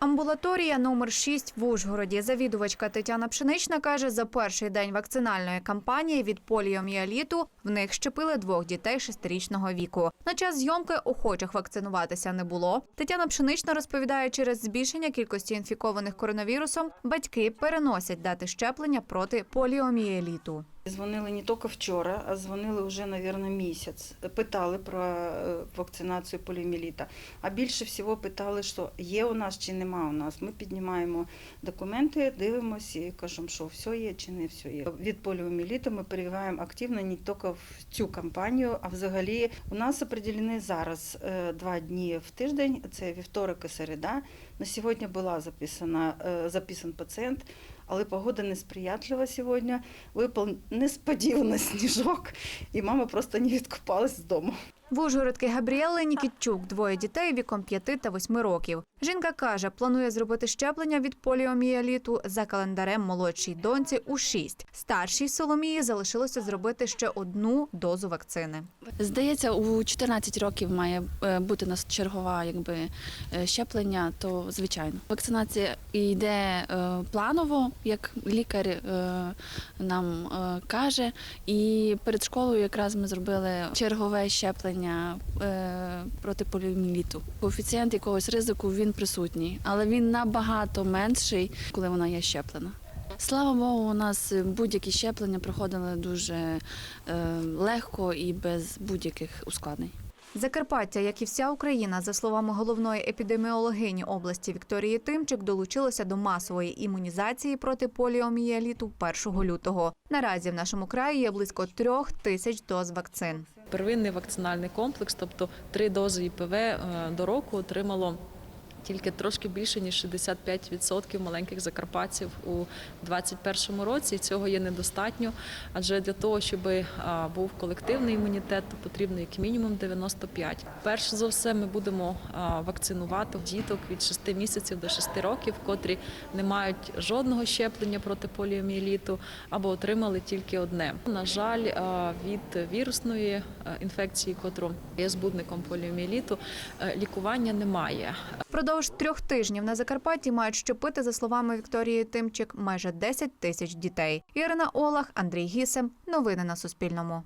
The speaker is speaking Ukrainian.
Амбулаторія номер 6 в Ужгороді. Завідувачка Тетяна Пшенична каже, за перший день вакцинальної кампанії від поліоміеліту в них щепили двох дітей шестирічного віку. На час зйомки охочих вакцинуватися не було. Тетяна Пшенична розповідає, через збільшення кількості інфікованих коронавірусом батьки переносять дати щеплення проти поліоміеліту. Дзвонили не тільки вчора, а дзвонили вже, мабуть, місяць. Питали про е, вакцинацію поліоміеліта. А більше всього питали, що є у нас чи нема у нас. Ми піднімаємо документи, дивимося і кажемо, що все є чи не все є. Від поліоміеліту ми перебігаємо активно не тільки в цю кампанію, а взагалі у нас определені зараз е, два дні в тиждень. Це вівторок і середа. На сьогодні була записана е, записан пацієнт. Але погода несприятлива сьогодні. Випав несподівано сніжок, і мама просто не відкупалась з дому. В Ужгородки Габріели Нікітчук двоє дітей віком 5 та 8 років. Жінка каже, планує зробити щеплення від поліоміеліту за календарем молодшій доньці у 6. Старшій Соломії залишилося зробити ще одну дозу вакцини. Здається, у 14 років має е, бути нас чергова якби, е, щеплення, то звичайно. Вакцинація йде е, планово, як лікар нам каже. І перед школою якраз ми зробили чергове щеплення е, проти поліоміліту. Коефіцієнт якогось ризику він присутній, але він набагато менший, коли вона є щеплена. Слава Богу, у нас будь-які щеплення проходили дуже е, легко і без будь-яких ускладнень. Закарпаття, як і вся Україна, за словами головної епідеміологині області Вікторії Тимчик, долучилося до масової імунізації проти поліомієліту 1 лютого. Наразі в нашому краї є близько трьох тисяч доз вакцин. Первинний вакцинальний комплекс, тобто три дози ІПВ е, до року отримало. Тільки трошки більше ніж 65% маленьких закарпатців у 2021 році. Цього є недостатньо, адже для того, щоб був колективний імунітет, то потрібно як мінімум 95. Перш за все, ми будемо вакцинувати діток від 6 місяців до 6 років, котрі не мають жодного щеплення проти поліоміеліту або отримали тільки одне. На жаль, від вірусної інфекції, котру є збудником поліоміеліту, е, лікування немає. Впродовж трьох тижнів на Закарпатті мають щепити, за словами Вікторії Тимчик, майже 10 тисяч дітей. Ірина Олах, Андрій Гісем. Новини на Суспільному.